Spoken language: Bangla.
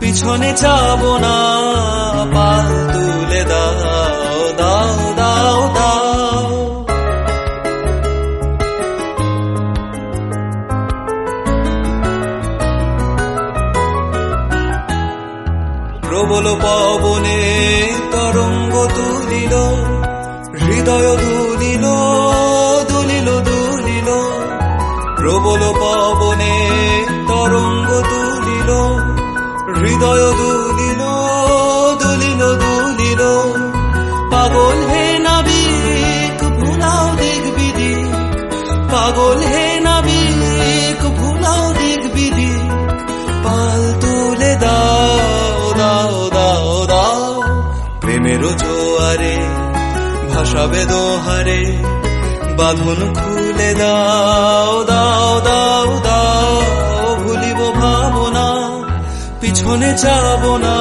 পিছনে যাব না পাল তুলে দাও দাও দাও দাও। প্রবল পবনে তরঙ্গ তুলিল হৃদয় দুলিল দুলিল দুলিল। পাগল হে নাবিক, ভুলাও দিক বিদিক পাগল হে নাবিক, ভুলাও দিক বিদিক পাল তুলে দাও দাও দাও দাও। প্রেমেরও জোয়ারে ভাসাবে দোহারে বাঁধন খুলে দাও দাও দাও দাও। পিছনে যাব না